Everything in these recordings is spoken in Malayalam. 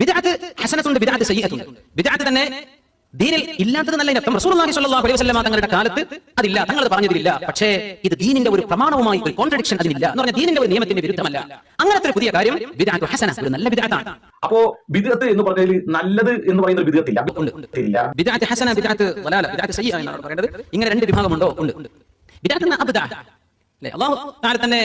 ബിദഅത്ത് ഹസനത്തുണ്ട് ബിദാത്ത് സയ്യത്തുണ്ട് ബിദാത്ത് തന്നെ ദീനിൽ ഇല്ലാത്തത് നല്ല അർത്ഥം റസൂലുള്ളാഹി സ്വല്ലല്ലാഹു അലൈഹി വസല്ലം തങ്ങളുടെ കാലത്ത് അതില്ല തങ്ങൾ പറഞ്ഞതില്ല പക്ഷേ ഇത് ദീനിന്റെ ഒരു പ്രമാണവുമായി ഒരു കോൺട്രഡിക്ഷൻ അതിനില്ല എന്ന് പറഞ്ഞാൽ ദീനിന്റെ ഒരു നിയമത്തിന്റെ വിരുദ്ധമല്ല. അങ്ങനത്തെ ഒരു പുതിയ കാര്യം ബിദഅത്തു ഹസന ഒരു നല്ല ബിദഅത്താണ്. അപ്പോ വിദഗത്ത് എന്ന് പറഞ്ഞാൽ നല്ലത് എന്ന് പറയുന്ന ഒരു വിദഗത്തില്ല. ഇല്ല. ബിദാത്ത് ഹസന ബിദാത്ത് വലാല ബിദാത്ത് സയ്യ എന്നാണ് പറയുന്നത്. ഇങ്ങനെ രണ്ട് വിഭാഗമുണ്ടോ? ഉണ്ട്. ബിദാത്ത് എന്ന അബ്ദഅ അല്ലേ? അല്ലാഹു തആല തന്നെ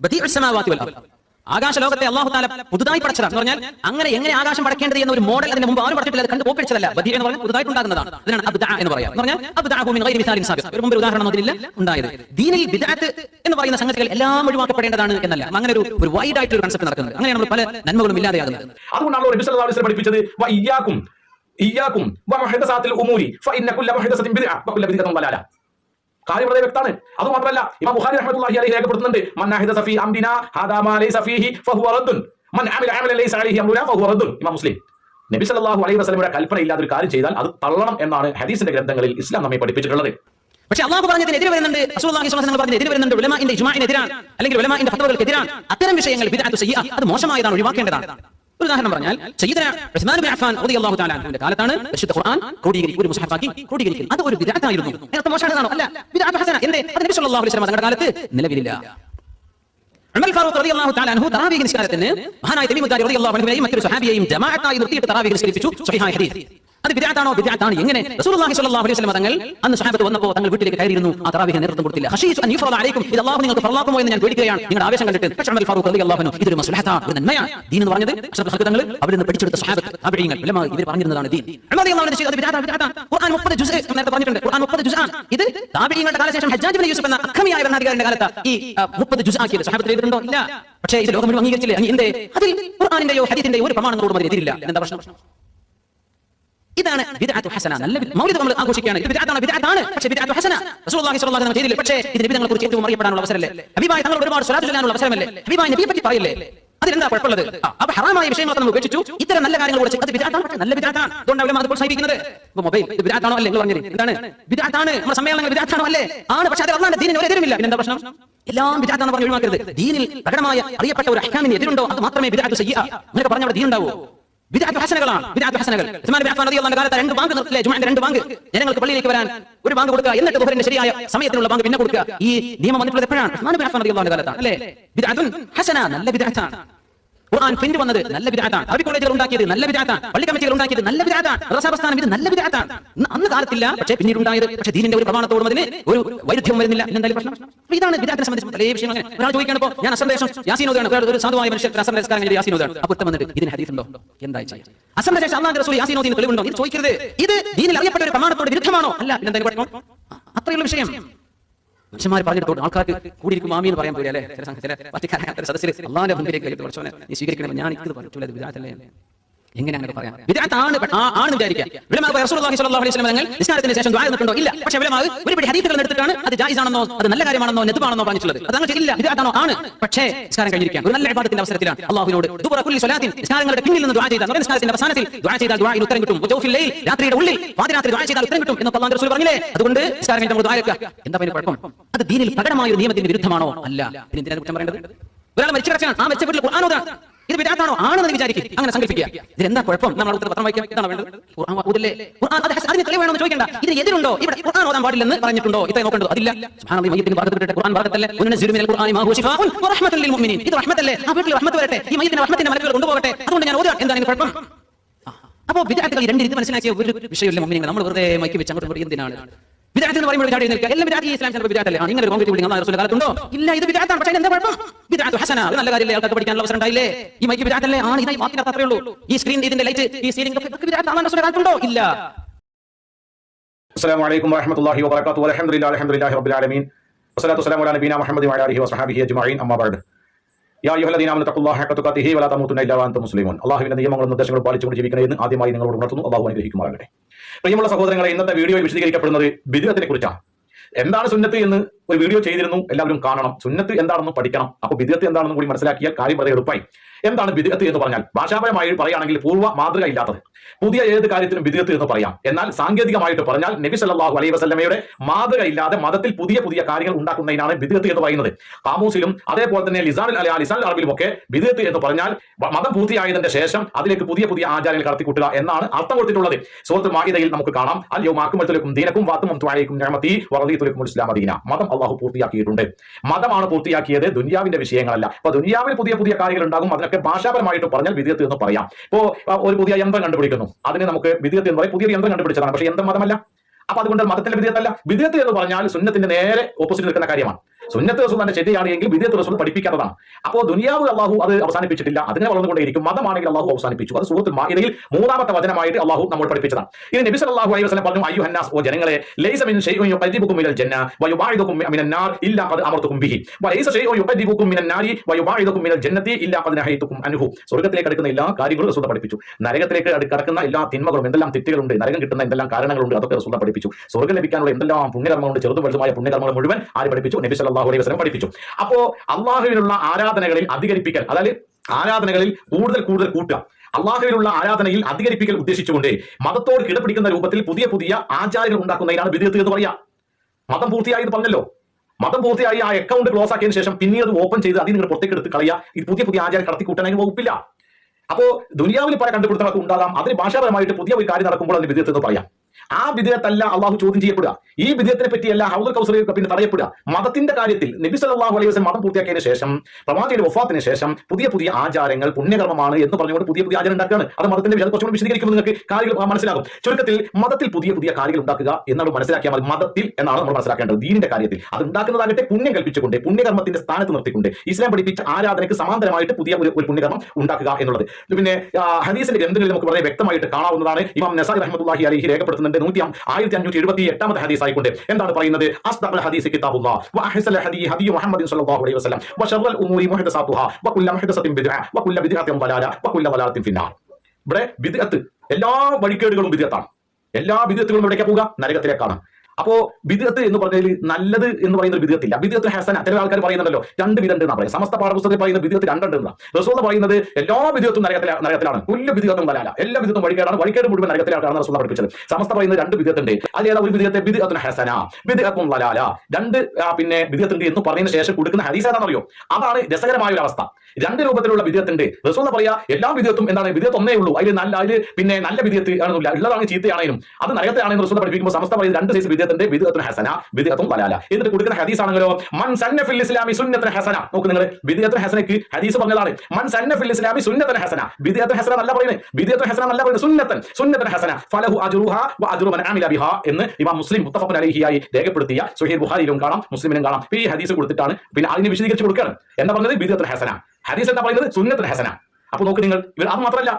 ബദീഉസ് സമാവാതി വൽ അർദ്. ആകാശ ലോകത്തെ തആല പുതുതായി പടച്ചതാണ് എന്ന് പറഞ്ഞാൽ അങ്ങനെ എങ്ങനെ ആകാശം പടക്കേണ്ടത് എന്ന ഒരു മോഡൽ അതിന് മുമ്പ് ആരും പഠിച്ചിട്ടില്ല അത് കണ്ട് കോപ്പിച്ചതല്ല ബദീ എന്ന് പറഞ്ഞാൽ പുതുതായിട്ട് ഉണ്ടാകുന്നതാണ്. അതിനാണ് എന്ന് പറയാം ഒരു ഉദാഹരണം അതിലില്ല ഉണ്ടായത്. ദീനിൽ ബിദഅത്ത് എന്ന് പറയുന്ന സംഗതികൾ എല്ലാം ഒഴിവാക്കപ്പെടേണ്ടതാണ് എന്നല്ല. അങ്ങനെ ഒരു ഒരു വൈഡ് ആയിട്ട് ഒരു കൺസെപ്റ്റ് നടക്കുന്നത്. അങ്ങനെയാണ് നമ്മൾ പല നന്മകളും ഇല്ലാതെയാകുന്നത്. അതുകൊണ്ടാണ് നബി സല്ലല്ലാഹു അലൈഹി വസല്ലം പഠിപ്പിച്ചത് വ ഇയ്യാക്കും ഇയ്യാക്കും വ ഉമൂരി കാര്യം വളരെ വ്യക്തമാണ്. അത് മാത്രമല്ല ഇമാം ബുഖാരി റഹ്മത്തുള്ളാഹി അലൈഹി രേഖപ്പെടുത്തുന്നുണ്ട്. മൻ സഫി ഫീ അംരിനാ ഹാദാ മാ ലൈസ ഫീഹി ഫഹുവ റദ്ദുൻ. മൻ അമില അമലൻ ലൈസ അലൈഹി അംറുന ഫഹുവ റദ്ദുൻ. ഇമാം മുസ്ലിം. നബി സല്ലല്ലാഹു അലൈഹി വസല്ലമയുടെ കൽപ്പന ഇല്ലാതെ ഒരു കാര്യം ചെയ്താൽ അത് തള്ളണം എന്നാണ് ഹദീസിന്റെ ഗ്രന്ഥങ്ങളിൽ ഇസ്ലാം നമ്മെ പഠിപ്പിച്ചിട്ടുള്ളത്. പക്ഷെ അള്ളാഹു പറഞ്ഞതിന് എതിരെ വരുന്നുണ്ട് റസൂലുള്ളാഹി സ്വല്ലല്ലാഹു അലൈഹി വസല്ലം പറഞ്ഞതിന് എതിരെ വരുന്നുണ്ട് ഉലമാഇന്റെ ഇജ്മാഇനെതിരാണ്. അല്ലെങ്കിൽ ഉലമാഇന്റെ ഫത്വകൾക്കെതിരാണ് അത്തരം വിഷയങ്ങൾ അത് മോശമായതാണ് ഒഴിവാക്കേണ്ടതാണ്. ഒരു ഉദാഹരണം പറഞ്ഞാൽ അൻഹുവിന്റെ കാലത്താണ് പരിശുദ്ധ ഖുർആൻ ക്രോഡീകരിക്കും ഒരു മുസ്ഹഫാക്കി ക്രോഡീകരിക്കും അത് ഒരു ബിദ്അത്തായിരുന്നു അതിനകത്ത് മോശമാണോ അല്ല. ബിദ്അത്ത് ഹസന എന്തേ? അത് നബി സല്ലല്ലാഹു അലൈഹി വസല്ലം തങ്ങളുടെ കാലത്ത് നിലവിലില്ല. ഉമർ ഫാറൂഖ് റളിയല്ലാഹു തആല അൻഹു തറാവീഹ് നിസ്കാരത്തിന് മഹാനായ തമീമുദ്ദാരി റളിയല്ലാഹു അൻഹുവിനെയും മറ്റൊരു സ്വഹാബിയെയും ജമാഅത്തായി നിർത്തിയിട്ട് തറാവീഹ് നിസ്കരിപ്പിച്ചു. സ്വഹീഹായ ഹദീസ്. അത് ബിദ്അത്താണോ ബിദ്അത്താണ് എങ്ങനെ? റസൂലുള്ളാഹി സ്വല്ലല്ലാഹു അലൈഹി വസല്ലം തങ്ങൾ അന്ന് സ്വഹാബത്ത് വന്നപ്പോൾ തങ്ങൾ വീട്ടിലേക്ക് കയറിയിരുന്നു. ആ തറാവിഹ നേതൃത്വം കൊടുത്തില്ല. ഹഷീസ് അൻ യുഫറദ അലൈക്കും. ഇത് അല്ലാഹു നിങ്ങൾക്ക് ഫർലാക്കുമോ എന്ന് ഞാൻ പേടിക്കുകയാണ്. നിങ്ങളുടെ ആവേശം കണ്ടിട്ട് പക്ഷേ ഉമർ ഫാറൂഖ് റളിയല്ലാഹു അൻഹു ഇതൊരു മസ്ലഹത്താണ് ഒരു നന്മയാണ് ദീൻ എന്ന് പറഞ്ഞത് അഷ്റഫുൽ ഖൽഖ് തങ്ങൾ അവരിൽ നിന്ന് പഠിച്ചെടുത്ത സ്വഹാബത്ത് താബിഈങ്ങൾ ഉലമാ ഇവർ പറഞ്ഞിരുന്നതാണ് ദീൻ. ഉമർ റളിയല്ലാഹു അൻഹു അത് ബിദ്അത്താണ് ബിദ്അത്താണ് ഖുർആൻ 30 ജുസ് നേരത്തെ പറഞ്ഞിട്ടുണ്ട്. ഖുർആൻ 30 ജുസ് ഇത് താബിഈങ്ങളുടെ കാലശേഷം ഹജ്ജാജ് ബിൻ യൂസഫ് എന്ന അഖമിയായ ഭരണാധികാരിയുടെ കാലത്ത് ഈ 30 ജുസ് ആക്കിയത്. സഹാബത്ത് ചെയ്തിട്ടുണ്ടോ ഇല്ല. പക്ഷേ ഇത് ലോകം മുഴുവൻ അംഗീകരിച്ചില്ലേ? അതിൽ ഖുർആനിന്റെയോ ഹദീസിന്റെയോ ഒരു പ്രമാണങ്ങളോടും മതി എതിരില്ല. എന്താ പ്രശ്നം? ഇതാണ് ബിദ്അത്തു ഹസന. നല്ല മൗലിദ് നമ്മൾ ആഘോഷിക്കുകയാണ്. ഇത് ബിദ്അത്താണ് ബിദ്അത്താണ്. പക്ഷേ ബിദ്അത്തു ഹസന. റസൂലുള്ളാഹി സ്വല്ലല്ലാഹു അലൈഹി വസല്ലം ചെയ്തില്ല പക്ഷേ ഇത് നബിതങ്ങളെ കുറിച്ച് ഏറ്റവും അറിയപ്പെടാനുള്ള അവസരമല്ലേ? ഹബീബായ തങ്ങൾ ഒരുപാട് സ്വലാത്ത് ചൊല്ലാനുള്ള അവസരമല്ലേ? ഹബീബായ നബിയെ പറ്റി പറയില്ലേ? അതിലെന്താ കുഴപ്പമുള്ളത്? അപ്പൊ ഹറാമായ വിഷയങ്ങളൊക്കെ നമ്മൾ ഉപേക്ഷിച്ചു. ഇത്തരം നല്ല കാര്യങ്ങൾ കൂടെ അത് പക്ഷേ നല്ല ബിദ്അത്താണ്. അതുകൊണ്ടാണ് നമ്മൾ അത് സഹിക്കുന്നത് ഇപ്പൊ മൊബൈൽ. ഇത് ബിദ്അത്താണോ അല്ലേ നിങ്ങൾ പറഞ്ഞത്? എന്താണ്? ബിദ്അത്താണ്. നമ്മുടെ സമ്മേളനങ്ങൾ ബിദ്അത്താണോ അല്ലേ? ആണ്. പക്ഷേ അത് അള്ളാന്റെ ദീനിന് ഒരു എതിരുമില്ല. പിന്നെന്താ പ്രശ്നം? എല്ലാം ബിദ്അത്താണെന്ന് പറഞ്ഞ് ഒഴിവാക്കരുത്. ദീനിൽ പ്രകടമായ അറിയപ്പെട്ട ഒരു അഹ്കാമിന് എതിരുണ്ടോ? അത് മാത്രമേ ബിദ്അത്ത് ചെയ്യുക അങ്ങനെ പറഞ്ഞ അവിടെ ദീൻ ഉണ്ടാവൂ ഹസനകളാണ് ബിദ്അത്ത് ഹസനകൾ ഉസ്മാൻ ബിൻ അഫ്ഫാൻ റളിയല്ലാഹു അൻഹു കാലത്ത് രണ്ട് ബാങ്ക് നിർത്തില്ലേ? ജുമുഅന്റെ രണ്ട് ബാങ്ക്. ജനങ്ങൾക്ക് പള്ളിയിലേക്ക് വരാൻ ഒരു ബാങ്ക് കൊടുക്കുക. എന്നിട്ട് ദുഹറിന്റെ ശരിയായ സമയത്തിനുള്ള ബാങ്ക് പിന്നെ കൊടുക്കുക. ഈ നിയമം വന്നിട്ടുള്ളത് എപ്പോഴാണ്? ഉസ്മാൻ ബിൻ അഫ്ഫാൻ റളിയല്ലാഹു അൻഹു കാലത്താണ് അല്ലേ? ബിദ്അത്തുൻ ഹസന നല്ല ബിദ്അത്താണ് ഖുർആൻ പ്രിന്റ് വന്നത് നല്ല ബിദ്അത്താണ്. അറബി കോളേജുകൾ ഉണ്ടാക്കിയത് നല്ല ബിദ്അത്താണ്. പള്ളി കമ്മിറ്റികൾ ഉണ്ടാക്കിയത് നല്ല റസാ പ്രസ്ഥാനം ഇത് നല്ല ബിദ്അത്താണ്. അന്ന് കാലത്തില്ല. പക്ഷേ പിന്നീട് ഉണ്ടായത് പക്ഷേ ദീനിന്റെ ഒരു പ്രമാണത്തോടും അതിന് ഒരു വൈരുദ്ധ്യം വരുന്നില്ല. എന്തായാലും പ്രശ്നം? ഇതാണ് ബിദ്അത്തിനെ സംബന്ധിച്ച് പല വിഷയം അങ്ങനെ ഒരാൾ ചോദിക്കുകയാണ് ഇപ്പോൾ ഞാൻ അസംദേശം യാസീനോദാണ് ഒരു സാധുവായ മനുഷ്യർ കഴിഞ്ഞ യാസീനോദാണ് അപ്പോൾ വന്നിട്ട് ഇതിന് ഹദീസ് ഉണ്ടോ? എന്തായി ചെയ്യാം അസംദേശം അള്ളാഹുവിന്റെ റസൂൽ യാസീനോദിന് തെളിവുണ്ടോ? ഇത് ചോദിക്കരുത്. ഇത് ദീനിൽ അറിയപ്പെട്ട ഒരു പ്രമാണത്തോട് വിരുദ്ധമാണോ? അല്ല ആ, അത്രയുള്ള വിഷയം. മനുഷ്യന്മാർ പറഞ്ഞിട്ട് ആൾക്കാർക്ക് കൂടിയിരിക്കും മാമി എന്ന് പറയാൻ പോലും അല്ലേ? ചില സംഘത്തിലെ പാർട്ടിക്കാരെ സദസ്സിൽ അള്ളാന്റെ മുമ്പിലേക്ക് കുറച്ചവനെ നീ സ്വീകരിക്കണം ഞാൻ ഇത് പറ്റൂല ഇത് എങ്ങനെ അങ്ങനെ പറയാം? റസൂലുള്ളാഹി അലൈഹി വസല്ലം ശേഷം ഇല്ല. ഹദീസുകൾ അത് ജായിസാണെന്നോ അത് നല്ല നിസ്കാരം ഒരു നല്ല അവസരത്തിലാണ് അല്ലാഹുവിനോട് ദുബറ കുല്ലി സ്വലാത്തിൻ നിസ്കാരങ്ങളുടെ നിന്ന് ദുആ ചെയ്താൽ നിസ്കാരത്തിന്റെ അവസാനത്തിൽ ദുആ ചെയ്താൽ ദുആയിൽ ഉത്തരം കിട്ടും. വജൗഫിൽ ലൈൽ രാത്രിയുടെ ഉള്ളിൽ ദുആ ചെയ്താൽ ഉത്തരം കിട്ടും എന്ന് റസൂൽ അതുകൊണ്ട് നമ്മൾ എന്താ അത് വിരുദ്ധമാണോ? അല്ല. കുറ്റം ഒരാൾ മരിച്ചു കിടക്കാൻ ആ മരിച്ച ഇത് വിരാട്ടാണോ ആണെന്ന് വിചാരിക്കും. അങ്ങനെ സങ്കല്പിക്കുക. ഇത് എന്താ കുഴപ്പം നമ്മൾ ഉത്തരം പത്രം വായിക്കാം. ഇതാണ് വേണ്ടത്. അതിന് തെളിവ് വേണമെന്ന് ചോദിക്കേണ്ട. ഇത് എതിരുണ്ടോ? ഇവിടെ ഖുർആൻ ഓതാൻ പാടില്ലെന്ന് പറഞ്ഞിട്ടുണ്ടോ? ഇത്രയും നോക്കേണ്ടത് അതില്ല. സുബ്ഹാനല്ലാഹി മയ്യത്തിന് ഭാഗത്ത് ഖുർആൻ ഭാഗത്തല്ലേ? മുന്നസിലു മിനൽ ഖുർആനി മാ ഹുവ ലിൽ മുഅ്മിനീൻ. ഇത് റഹ്മത്തല്ലേ? ആ വീട്ടിൽ റഹ്മത്ത് വരട്ടെ. ഈ മയ്യത്തിന് റഹ്മത്തിന്റെ മലക്കുകൾ കൊണ്ടുപോകട്ടെ. അതുകൊണ്ട് ഞാൻ ഓതുക എന്താണ് ഇതിന് കുഴപ്പം? അപ്പോൾ വിദ്യാർത്ഥികൾ രണ്ട് രീതി മനസ്സിലാക്കിയ ഒരു വിഷയമില്ല മുമ്പിനെ നമ്മൾ വെറുതെ മൈക്ക് വെച്ച് അങ്ങോട്ട് എന്തിനാണ്? വിദ്യാർത്ഥി എന്ന് പറയുമ്പോൾ വിദ്യാർത്ഥി നിൽക്കുക എല്ലാം വിദ്യാർത്ഥി ഇസ്ലാം ചിലപ്പോൾ വിദ്യാർത്ഥി ആണ് ഇങ്ങനെ ഒരു കോൺക്രീറ്റ് ബിൽഡിംഗ് അള്ളാഹു കാലത്തുണ്ടോ ഇല്ല ഇത് വിദ്യാർത്ഥാണ് പക്ഷേ എന്താ കുഴപ്പം വിദ്യാർത്ഥി ഹസന അത് നല്ല കാര്യമില്ലേ ആൾക്കാർക്ക് പഠിക്കാനുള്ള അവസരം ഉണ്ടായില്ലേ ഈ മൈക്ക് വിദ്യാർത്ഥല്ലേ ആണ് ഇതായി വാക്കിനകത്ത് അത്രേ ഉള്ളൂ ഈ സ്ക്രീൻ ഇതിന്റെ ലൈറ്റ് ഈ സീലിംഗ് ഒക്കെ വിദ്യാർത്ഥി അള്ളാഹു റസൂലിന്റെ കാലത്തുണ്ടോ ഇല്ല السلام عليكم ورحمة الله وبركاته والحمد لله الحمد لله رب العالمين والصلاة والسلام على نبينا محمد وعلى آله وصحبه أجمعين أما بعد يا أيها الذين آمنوا اتقوا الله حق تقاته ولا تموتن إلا وأنتم مسلمون അള്ളാഹുവിന്റെ നിയമങ്ങളും നിർദ്ദേശങ്ങളും പാലിച്ചുകൊണ്ട് ജീവിക്കണേ എന്ന് ആദ്യമായി നിങ്ങളോട് ഉണർത്തുന്നു അള്ളാഹു അനുഗ്രഹിക്കുമാറാകട്ടെ പ്രിയമുള്ള സഹോദരങ്ങളെ ഇന്നത്തെ വീഡിയോയിൽ വിശദീകരിക്കപ്പെടുന്നത് ബിദുരത്തിനെ കുറിച്ചാണ് എന്താണ് സുന്നത്ത് എന്ന്? ഒരു വീഡിയോ ചെയ്തിരുന്നു എല്ലാവരും കാണണം. സുന്നത്ത് എന്താണെന്ന് പഠിക്കണം. അപ്പൊ ബിദത്ത് എന്താണെന്ന് കൂടി മനസ്സിലാക്കിയാൽ കാര്യം വളരെ എളുപ്പമായി. എന്താണ് ബിദത്ത് എന്ന് പറഞ്ഞാൽ? ഭാഷാപരമായി പറയുകയാണെങ്കിൽ പൂർവ മാതൃക ഇല്ലാത്തത്. പുതിയ ഏത് കാര്യത്തിനും ബിദത്ത് എന്ന് പറയാം. എന്നാൽ സാങ്കേതികമായിട്ട് പറഞ്ഞാൽ നബി സല്ലാഹു അലൈഹി വസ്ലമയുടെ മാതൃക ഇല്ലാതെ മതത്തിൽ പുതിയ പുതിയ കാര്യങ്ങൾ ഉണ്ടാക്കുന്നതിനാണ് ബിദത്ത് എന്ന് പറയുന്നത്. കാമൂസിലും അതേപോലെ തന്നെ ലിസാൻ അലി ലിസാൻ അറബിലും ഒക്കെ ബിദത്ത് എന്ന് പറഞ്ഞാൽ മതം പൂർത്തിയായതിന്റെ ശേഷം അതിലേക്ക് പുതിയ പുതിയ ആചാരങ്ങൾ കടത്തിക്കൂട്ടുക എന്നാണ് അർത്ഥം കൊടുത്തിട്ടുള്ളത്. സുഹൃത്ത് മാഹിതയിൽ നമുക്ക് കാണാം. അല്ലയോ മാക്കുമത്തുലക്കും ദീനക്കും വാത്തും ഞാമത്തി വറദീത്തുലക്കും ഇസ്ലാം അദീന മതം അള്ളാഹു പൂർത്തിയാക്കിയിട്ടുണ്ട്. മതമാണ് പൂർത്തിയാക്കിയത് ദുനിയാവിന്റെ വിഷയങ്ങളല്ല. അപ്പൊ ദുനിയാവിൽ പുതിയ പുതിയ കാര്യങ്ങൾ ഉണ്ടാകും അതിനൊക്കെ ഭാഷാപരമായിട്ട് പറഞ്ഞാൽ വിദ്യത്ത് എന്ന് പറയാം. ഇപ്പോ ഒരു പുതിയ യന്ത്രം കണ്ടുപിടിക്കുന്നു. അതിന് നമുക്ക് വിദ്യത്ത് എന്ന് പറയും. പുതിയൊരു യന്ത്രം കണ്ടുപിടിച്ചതാണ്. പക്ഷെ യന്ത്രം മതമല്ല. അപ്പൊ അതുകൊണ്ട് മതത്തിന്റെ വിദ്യത്തല്ല വിദ്യത്ത് എന്ന് പറഞ്ഞാൽ സുന്നത്തിന്റെ നേരെ ഓപ്പോസിറ്റ് നിൽക്കുന്ന കാര്യമാണ്. സുന്നത്ത് റസൂൽ തന്നെ ശരിയാണ് എങ്കിൽ വിധേയത്ത് റസൂൽ പഠിപ്പിക്കാത്തതാണ്. അപ്പോ ദുനിയാവ് അള്ളാഹു അത് അവസാനിപ്പിച്ചിട്ടില്ല. അതിനെ വളർന്നുകൊണ്ടേയിരിക്കും. മതമാണെങ്കിൽ അള്ളാഹു അവസാനിപ്പിച്ചു. അത് സൂറത്തുൽ മാഇദയിൽ മൂന്നാമത്തെ വചനമായിട്ട് അള്ളാഹു നമ്മൾ പഠിപ്പിച്ചതാണ്. ഇനി നബി സല്ലല്ലാഹു അലൈഹി വസല്ലം പറഞ്ഞു അയ്യു ഹന്നാസ് ഓ ജനങ്ങളെ ലൈസ ജന്ന ഇല്ലാ ഖദ് അമർതുകും ബിഹി. മിനൽ ജന്നതി ഇല്ലാ ഖദ് നഹൈതുകും അൻഹു. സ്വർഗത്തിലേക്ക് അടുക്കുന്ന എല്ലാ കാര്യങ്ങളും റസൂൽ പഠിപ്പിച്ചു. നരകത്തിലേക്ക് കടക്കുന്ന എല്ലാ തിന്മകളും എന്തെല്ലാം തെറ്റുകളുണ്ട് നരകം കിട്ടുന്ന എന്തെല്ലാം കാരണങ്ങളുണ്ട് അതൊക്കെ സ്വർഗം ലഭിക്കാനുള്ള എന്തെല്ലാം പുണ്യകർമ്മമുണ്ട് ചെറുതും വലുതുമായ പുണ്യകർമ്മങ്ങൾ മുഴുവൻ ആര് പഠിപ്പിച്ചു? നബി സല്ലല്ലാഹു അലൈഹി വസല്ലം പഠിപ്പിച്ചു. അപ്പോ അള്ളാഹുവിനുള്ള ആരാധനകളിൽ അധികരിപ്പിക്കൽ അതായത് ആരാധനകളിൽ കൂടുതൽ കൂടുതൽ കൂട്ടുക. അള്ളാഹുവിനുള്ള ആരാധനയിൽ അധികരിപ്പിക്കൽ ഉദ്ദേശിച്ചുകൊണ്ട് മതത്തോട് കിടപിടിക്കുന്ന രൂപത്തിൽ പുതിയ പുതിയ ആചാരങ്ങൾ ഉണ്ടാക്കുന്നതിനാണ് വിദ്യത്ത് എന്ന് പറയാം. മതം പൂർത്തിയായി പറഞ്ഞല്ലോ. മതം പൂർത്തിയായി ആ അക്കൗണ്ട് ക്ലോസ് ആക്കിയതിന് ശേഷം പിന്നീട് ഓപ്പൺ ചെയ്ത് അതിൽ നിങ്ങൾ പുറത്തേക്ക് എടുത്ത് കളയുക. ഈ പുതിയ പുതിയ ആചാരം കടത്തിക്കൂട്ടാൻ അതിന് വകുപ്പില്ല. അപ്പോ ദുനിയാവിൽ പല കണ്ടുപിടുത്തങ്ങളൊക്കെ ഉണ്ടാകാം. അതിന് ഭാഷാപരമായിട്ട് പുതിയ ഒരു കാര്യം നടക്കുമ്പോൾ അതിന് വിദ്യത്ത് എന്ന് പറയാം. ആ വിധേയത്തല്ല അള്ളാഹു ചോദ്യം ചെയ്യപ്പെടുക. ഈ വിധേയത്തിനെ പറ്റിയല്ല ഹൗദർ കൗസറി പിന്നെ തടയപ്പെടുക. മതത്തിന്റെ കാര്യത്തിൽ നബി സല്ലല്ലാഹു അലൈഹി മതം പൂർത്തിയാക്കിയതിനു ശേഷം പ്രവാചകന്റെ വഫാത്തിന് ശേഷം പുതിയ പുതിയ ആചാരങ്ങൾ പുണ്യകർമ്മമാണ് എന്ന് പറഞ്ഞുകൊണ്ട് പുതിയ പുതിയ ആചാരം ഉണ്ടാക്കുകയാണ്. അത് മതത്തിന്റെ വിഷയം കുറച്ചുകൂടി വിശദീകരിക്കുമ്പോൾ നിങ്ങൾക്ക് കാര്യങ്ങൾ മനസ്സിലാകും. ചുരുക്കത്തിൽ മതത്തിൽ പുതിയ പുതിയ കാര്യങ്ങൾ ഉണ്ടാക്കുക എന്നാണ് മനസ്സിലാക്കിയാൽ മതി. മതത്തിൽ എന്നാണ് നമ്മൾ മനസ്സിലാക്കേണ്ടത് ദീനിന്റെ കാര്യത്തിൽ. അത് ഉണ്ടാക്കുന്നതാകട്ടെ പുണ്യം കൽപ്പിച്ചുകൊണ്ട് പുണ്യകർമ്മത്തിന്റെ സ്ഥാനത്ത് നിർത്തിക്കൊണ്ട് ഇസ്ലാം പഠിപ്പിച്ച ആരാധനയ്ക്ക് സമാന്തരമായിട്ട് പുതിയ ഒരു പുണ്യകർമ്മം ഉണ്ടാക്കുക എന്നുള്ളത്. പിന്നെ ഹദീസിന്റെ ഗ്രന്ഥങ്ങളിൽ നമുക്ക് വളരെ വ്യക്തമായിട്ട് കാണാവുന്നതാണ്. ഇമാം നസായി റഹ്മത്തുള്ളാഹി അലൈഹി രേഖപ്പെടുത്തുന്നുണ്ട് നൂറ്റി ആയിരത്തി അഞ്ഞൂറ്റി എഴുപത്തി എട്ടാമത്തെ ഹദീസ് ആയിക്കൊണ്ട് എന്താണ് പറയുന്നത്? അസ്തഖൽ ഹദീസ് കിതാബുല്ലാഹ് വഅഹ്സനുൽ ഹദീ ഹദീ മുഹമ്മദ് സ്വല്ലല്ലാഹു അലൈഹി വസല്ലം. വശർറൽ ഉമൂരി മുഹദസാതുഹാ വകുല്ല മുഹദസത്തിൻ ബിദ്അ. വകുല്ല ബിദ്അത്തിൻ ളലാല വകുല്ല ളലാലത്തിൻ ഫിന്നാർ. ഇവിടെ ബിദ്അത്ത് എല്ലാ വഴിക്കേടുകളും ബിദ്അത്താണ്. എല്ലാ ബിദ്അത്തുകളും എവിടേക്കാ പോവുക? നരകത്തിലേക്കാണ്. അപ്പോ ബിദ്അത്ത് എന്ന് പറഞ്ഞാൽ നല്ലത് എന്ന് പറയുന്ന ഒരു ബിദ്അത്തില്ല ബിദ്അത്ത് ഹസന ചില ആൾക്കാർ പറയുന്നുണ്ടല്ലോ. രണ്ട് വിധം എന്നാ പറയുന്നത് സമസ്ത പാഠപുസ്തകത്തിൽ പറയുന്ന ബിദ്അത്ത് രണ്ടുണ്ട് എന്നാ റസൂൽ പറയുന്നത് എല്ലാ ബിദ്അത്തും നരകത്തില നരകത്തിലാണ്. പുല്ല് ബിദ്അത്തും വരാല എല്ലാ ബിദ്അത്തും വഴികേടാണ്. വഴികേട് മുഴുവൻ നരകത്തിലാണ് റസൂൽ പഠിപ്പിച്ചത്. സമസ്ത പറയുന്നത് രണ്ട് ബിദ്അത്തുണ്ട് അതിലേതാ ഒരു ബിദ്അത്തെ ബിദ്അത്തുൻ ഹസന. വിദഗത്തും വലാല. രണ്ട് പിന്നെ വിദഗത്തുണ്ട് എന്ന് പറയുന്ന ശേഷം കൊടുക്കുന്ന ഹദീസ് ഏതാണെന്നറിയോ? അതാണ് രസകരമായ ഒരു അവസ്ഥ രണ്ട് രൂപത്തിലുള്ള വിദ്യത്തുണ്ട് റസൂൽ പറയാ എല്ലാ വിദ്യത്തും എന്താണ്? വിദ്യത്ത് ഒന്നേ ഉള്ളൂ. അതിൽ നല്ല അതിൽ പിന്നെ നല്ല വിദ്യത്ത് ആണെന്നില്ല. ഉള്ളതാണ് ചീത്തയാണെങ്കിലും. അത് നരകത്തിലാണെന്ന് റസൂൽ പഠിപ്പിക്കുമ്പോൾ സമസ്ത പറയുന്നത് രണ്ട് സൈസ് വിദ്യത്തിന്റെ വിദ്യത്തിന് ഹസന വിദ്യത്തും വലാല എന്നിട്ട് കൊടുക്കുന്ന ഹദീസ് ആണെങ്കിലോ മൻ സന്നഫിൽ ഇസ്ലാമി സുന്നത്തിന് ഹസന. നോക്ക് നിങ്ങൾ വിദ്യത്തിന് ഹസനക്ക് ഹദീസ് പറഞ്ഞതാണ്. മൻ സന്നഫിൽ ഇസ്ലാമി സുന്നത്തിന് ഹസന. വിദ്യത്തിന് ഹസന നല്ല പറയുന്നത് വിദ്യത്തിന് ഹസന നല്ല പറയുന്നത് സുന്നത്തൻ സുന്നത്തിന് ഹസന. ഫലഹു അജ്റുഹാ വ അജ്റു മൻ അമില ബിഹ എന്ന് ഇമാം മുസ്ലിം മുത്തഫഖൻ അലൈഹിയായി രേഖപ്പെടുത്തിയ സുഹൈൽ ബുഖാരിയിലും കാണാം മുസ്ലിമിലും കാണാം. ഈ ഹദീസ് കൊടുത്തിട്ടാണ് പിന്നെ അതിനെ വിശദീകരിച്ച് കൊടുക്കുകയാണ് എന്താ പറഞ്ഞത്? വിദ്യത്തിന് ഹസന. ഹദീസ് എന്താ പറയുന്നത്? സുന്നത്തിന് ഹസന. അപ്പൊ നോക്ക് നിങ്ങൾ ഇവർ അത് മാത്രമല്ല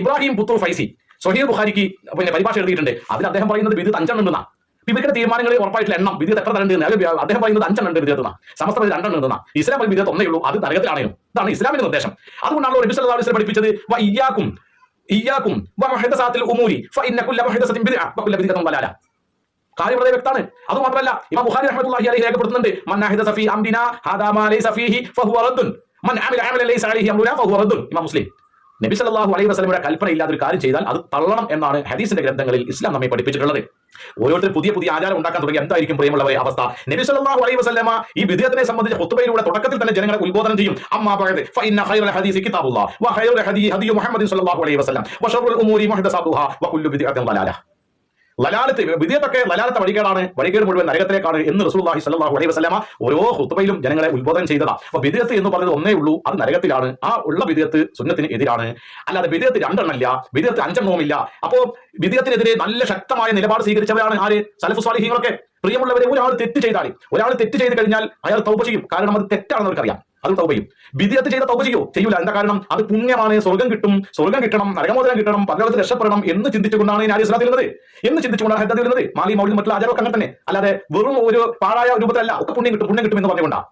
ഇബ്രാഹിം പുത്തു ഫൈസി സൊഹീർ ബുഖാരിക്ക് പിന്നെ പരിഭാഷ എഴുതിയിട്ടുണ്ട്. അതിൽ അദ്ദേഹം പറയുന്നത് വിദ്യുത് അഞ്ചെണ്ണം ഉണ്ടെന്നാ. ഇപ്പൊ ഇവരുടെ തീരുമാനങ്ങൾ ഉറപ്പായിട്ടുള്ള എണ്ണം വിദ്യുത്ത് എത്ര എന്ന് അല്ലെങ്കിൽ അദ്ദേഹം പറയുന്നത് അഞ്ചെണ്ണം ഉണ്ട് വിദ്യത്തുന്ന സമസ്ത രണ്ടെണ്ണം ഉണ്ടെന്നാ ഇസ്ലാം പറയുന്നത് വിദ്യുത്ത് ഒന്നേ ഉള്ളൂ. അത് തരകത്തിലാണെങ്കിലും ഇതാണ് ഇസ്ലാമിന്റെ നിർദ്ദേശം. അതുകൊണ്ടാണ് നബി സല്ലല്ലാഹു അലൈഹി വസല്ലം പഠിപ്പിച്ചത് വ ഇയ്യാക്കും ഇയ്യാക്കും വ മുഹദ്ദസാത്തിൽ ഉമൂരി ഫഇന്ന കുല്ല മുഹദ്ദസത്തിൻ ബിദ്അ വ കുല്ല ബിദ്അത്തുൻ വലാല കാര്യം വളരെ വ്യക്തമാണ്. അത് മാത്രമല്ല ഇമാം ബുഖാരി റഹ്മത്തുള്ളാഹി അലൈഹി രേഖപ്പെടുത്തുന്നുണ്ട്. മൻ അഹദസ ഫീ അംരിനാ ഹാദാ മാ ലൈസ ഫീഹി ഫഹുവ റദ്ദുൻ. മൻ അമില അമലൻ ലൈസ അലൈഹി അംറുനാ ഫഹുവ റദ്ദുൻ. ഇമാം മുസ്ലിം. നബി സല്ലല്ലാഹു അലൈഹി വസല്ലമയുടെ കൽപ്പന ഇല്ലാത്ത ഒരു കാര്യം ചെയ്താൽ അത് തള്ളണം എന്നാണ് ഹദീസിന്റെ ഗ്രന്ഥങ്ങളിൽ ഇസ്ലാം നമ്മെ പഠിപ്പിച്ചിട്ടുള്ളത്. ഓരോരുത്തർ പുതിയ പുതിയ ആചാരം ഉണ്ടാക്കാൻ തുടങ്ങി എന്തായിരിക്കും പ്രിയമുള്ളവരെ അവസ്ഥ? നബി സല്ലല്ലാഹു അലൈഹി വസല്ലമ ഈ വിദ്യാത്തിനെ സംബന്ധിച്ച ഖുത്ബയിലൂടെ തുടക്കത്തിൽ തന്നെ ജനങ്ങളെ ഉത്ബോധനം ചെയ്യും. അമ്മാ ബഅദ് ഫഇന്ന കിതാബുള്ള ഹദീസി കിതാബുല്ലാഹ് വ ഹദീ ഹദീ മുഹമ്മദ് സല്ലല്ലാഹു അലൈഹി വസല്ലം വ ശർറുൽ ഉമൂരി മുഹ്ദസാതുഹാ വ കുല്ലു ബിദ്അത്തിൻ ളലാല ലലാലത്ത് വിദ്യത്തൊക്കെ ലലാലത്തെ വഴികേടാണ് വഴികേട് മുഴുവൻ നരകത്തിലേക്കാണ് എന്ന് റസൂലുള്ളാഹി സല്ലാഹു അലൈഹി വസ്ലാമ ഓരോ ഖുത്ബയിലും ജനങ്ങളെ ഉത്ബോധനം ചെയ്തതാ. അപ്പൊ വിദ്യത്ത് എന്ന് പറഞ്ഞത് ഒന്നേ ഉള്ളൂ അത് നരകത്തിലാണ്. ആ ഉള്ള വിദ്യത്ത് സുന്നത്തിന് എതിരാണ്. അല്ലാതെ വിദ്യത്ത് രണ്ടെണ്ണമില്ല വിദ്യത്ത് അഞ്ചെണ്ണവുമില്ല അപ്പോ വിദ്യത്തിനെതിരെ നല്ല ശക്തമായ നിലപാട് സ്വീകരിച്ചവരാണ് ആര്? സലഫു സ്വാലിഹീങ്ങളൊക്കെ. പ്രിയമുള്ളവരെ ഒരാൾ തെറ്റ് ചെയ്താൽ ഒരാൾ തെറ്റ് ചെയ്ത് കഴിഞ്ഞാൽ അയാൾ തൗബ ചെയ്യും. കാരണം അത് തെറ്റാണെന്ന് അവർക്കറിയാം. അത് തൗബയും വിദ്യത്ത് ചെയ്ത തൗബ ചെയ്യോ? ചെയ്യൂല. എന്താ കാരണം? അത് പുണ്യമാണ്. സ്വർഗം കിട്ടും. സ്വർഗം കിട്ടണം. നരകമോചനം കിട്ടണം. പരലോകത്ത് രക്ഷപ്പെടണം എന്ന് ചിന്തിച്ചുകൊണ്ടാണ് ഞാൻ ഇസ്ലാത്തിൽ വരുന്നത് എന്ന് ചിന്തിച്ചുകൊണ്ടാണ് ഹെദ്ദത്തിൽ ഇരുന്നത് മാലി മൗലി മറ്റുള്ള ആചാരമൊക്കെ അങ്ങനെ തന്നെ. അല്ലാതെ വെറും ഒരു പാഴായ രൂപത്തിലല്ല. ഒക്കെ പുണ്യം കിട്ടും. പുണ്യം കിട്ടും എന്ന് പറഞ്ഞുകൊണ്ടാണ്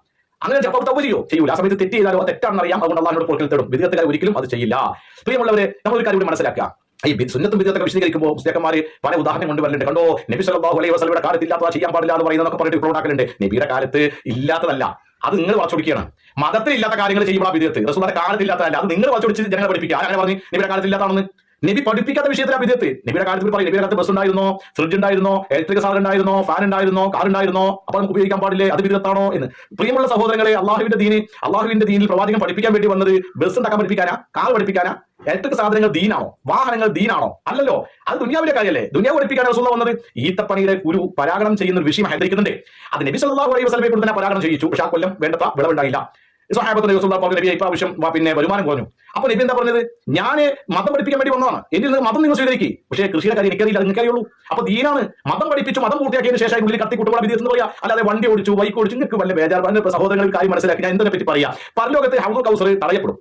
അങ്ങനെ അപ്പോൾ തൗബ ചെയ്യോ? ചെയ്യൂല. ആ സമയത്ത് തെറ്റ് ചെയ്താലോ? തെറ്റാണെന്ന് അറിയാം. അതുകൊണ്ട് അള്ളാഹിനോട് പൊറുക്കൽ തേടും. വിദ്യത്തുകാർ ഒരിക്കലും അത് ചെയ്യില്ല. പ്രിയമുള്ളവരെ നമ്മൾ ഒരു കാര്യം കൂടി മനസ്സിലാക്കുക. ഈ സുന്നത്തും വിദ്യത്തൊക്കെ വിശദീകരിക്കുമ്പോൾ പുസ്തകന്മാർ പല ഉദാഹരണം കൊണ്ടുവരുന്നുണ്ട് കണ്ടോ? നബി സല്ലല്ലാഹു അലൈഹി വസല്ലമയുടെ കാലത്ത് ഇല്ലാത്തതാ ചെയ്യാൻ പാടില്ല എന്ന് പറയുന്നതൊക്കെ പറഞ്ഞിട്ട് ഇപ്പോൾ ഉണ്ടാക്കലുണ്ട്. നബിയുടെ കാലത്ത് ഇല്ലാത്തതല്ല. അത് നിങ്ങൾ വളച്ചൊടിക്കുകയാണ് മതത്തിൽ ഇല്ലാത്ത കാര്യങ്ങൾ ചെയ്യുമ്പോൾ വിധേയത്ത്. റസൂലിന്റെ കാലത്തില്ലാത്തതല്ല അത് നിങ്ങൾ വളച്ചൊടിച്ച് ജനങ്ങളെ പഠിപ്പിക്കുക. അങ്ങനെ പറഞ്ഞു? നിങ്ങളുടെ കാലത്ത് ഇല്ലാത്തതാണെന്ന് നബി പഠിപ്പിക്കാത്ത വിഷയത്തിലാ വിധേയത്ത് നബിയുടെ കാലത്ത് പറയും. നബിയുടെ കാലത്ത് ബസ് ഉണ്ടായിരുന്നോ? ഫ്രിഡ്ജ് ഉണ്ടായിരുന്നോ? ഇലക്ട്രിക് സാധനം ഉണ്ടായിരുന്നോ? ഫാൻ ഉണ്ടായിരുന്നോ? കാർ ഉണ്ടായിരുന്നോ? അപ്പൊ നമുക്ക് ഉപയോഗിക്കാൻ പാടില്ലേ? അത് വിധത്താണോ എന്ന്. പ്രിയമുള്ള സഹോദരങ്ങളെ അള്ളാഹുവിന്റെ ദീനി അള്ളാഹുവിന്റെ ദീനിൽ പ്രവാചകൻ പഠിപ്പിക്കാൻ വേണ്ടി വന്നത് ബസ് ഉണ്ടാക്കാൻ പഠിപ്പിക്കാനാ? കാർ പഠിപ്പിക്കാനാ? ഇലക്ട്രിക് സാധനങ്ങൾ ദീനാണോ? വാഹനങ്ങൾ ദീനാണോ? അല്ലല്ലോ. അത് ദുനിയാവിലെ കാര്യമല്ലേ ദുനിയാവ് പഠിപ്പിക്കാൻ റസൂല വന്നത്. ഈത്തപ്പണിയുടെ കുരു പരാഗണം ചെയ്യുന്ന ഒരു വിഷയം ഹൈദരിക്കുന്നുണ്ട് അത് നബി സല്ലല്ലാഹു അലൈഹി വസ്ലമെ കൊണ്ട് തന്നെ പരാഗണം ചെയ്യിച്ചു. പക്ഷെ ആ കൊല്ലം വേണ്ടത്ര വിളവുണ്ടായില്ല. സഹാബത്തിന് റസൂല പറഞ്ഞു നബി ഇപ്രാവശ്യം പിന്നെ വരുമാനം കുറഞ്ഞു. അപ്പൊ നബി എന്താ പറഞ്ഞത്? ഞാൻ മതം പഠിപ്പിക്കാൻ വേണ്ടി വന്നതാണ്. എന്നിൽ നിന്ന് മതം നിങ്ങൾ സ്വീകരിക്കും. പക്ഷേ കൃഷിയുടെ കാര്യം എനിക്കറിയില്ല നിങ്ങൾക്കറിയുള്ളൂ അപ്പൊ ദീനാണ് മതം പഠിപ്പിച്ചു മതം പൂർത്തിയാക്കിയതിന് ശേഷം ഉള്ളിൽ കത്തി കുട്ടികളെ വിധി എന്ന് പറയാ. അല്ലാതെ വണ്ടി ഓടിച്ചു ബൈക്ക് ഓടിച്ചു നിങ്ങൾക്ക് വല്ല ബേജാർ സഹോദരങ്ങൾ കാര്യം മനസ്സിലാക്കി ഞാൻ എന്തിനെ പറ്റി പറയാ? പരലോകത്തെ ഹൗദുൽ കൗസർ തടയപ്പെടും.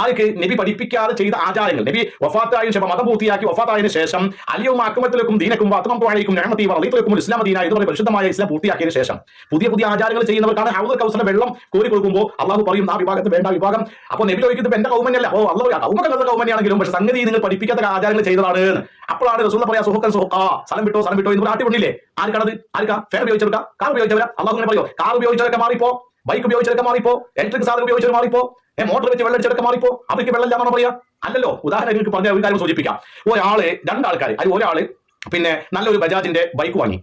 ആർക്ക് നബി പഠിപ്പിക്കാതെ ചെയ്ത ആചാരങ്ങൾ. നബി വഫാത്തായ ശേഷം മതം പൂർത്തിയാക്കി വഫാത്തായതിനു ശേഷം അലിയും ആക്രമത്തിലേക്കും ദീനക്കും വാത്തമം പോഴേക്കും ഞാമത്തി വളീത്തിലേക്കും ഇസ്ലാം ദീന ഇതുപോലെ പരിശുദ്ധമായ ഇസ്ലാം പൂർത്തിയാക്കിയതിനു ശേഷം പുതിയ പുതിയ ആചാരങ്ങൾ ചെയ്യുന്നവർക്കാണ് ഹൗദർ കൗസറിന്റെ വെള്ളം കോരി കൊടുക്കുമ്പോൾ അള്ളാഹു പറയും ആ വിഭാഗത്ത് വേണ്ട വിഭാഗം. അപ്പോൾ നബി ചോദിക്കുന്നത് എന്റെ കൗമനല്ല ഓ അള്ളാഹു കൗമ കൗമന്യാണെങ്കിലും പക്ഷെ സംഗതി നിങ്ങൾ പഠിപ്പിക്കാത്ത ആചാരങ്ങൾ ചെയ്തതാണ്. അപ്പോഴാണ് റസൂൽ പറയാ സുഹക്കൻ സുഹക്കാ സ്ഥലം വിട്ടോ സ്ഥലം വിട്ടോ എന്ന് ആട്ടി കൊണ്ടില്ലേ ആർക്കാണത്? ആർക്കാ? ഫേർ ഉപയോഗിച്ചെടുക്കാം കാർ ഉപയോഗിച്ചവരാ? അള്ളാഹു പറയോ കാർ ഉപയോഗിച്ചവരൊക്കെ മാറിപ്പോ. ബൈക്ക് ഉപയോഗിച്ചെടുക്കാൻ മാറിപ്പോ? ഇലക്ട്രിക് സാധനം ഉപയോഗിച്ചവർ മാറിപ്പോ? മോട്ടർ വെച്ച് വെള്ളം അടിച്ചവരൊക്കെ മാറിപ്പോ? അവർക്ക് വെള്ളം ഇല്ലാന്നാണോ പറയാ? അല്ലല്ലോ ഉദാഹരണം നിങ്ങൾക്ക് പറഞ്ഞ ഒരു കാര്യം സൂചിപ്പിക്കാം. ഒരാൾ രണ്ടാൾക്കാർ അത് ഒരാൾ പിന്നെ നല്ലൊരു ബജാജിന്റെ ബൈക്ക് വാങ്ങി.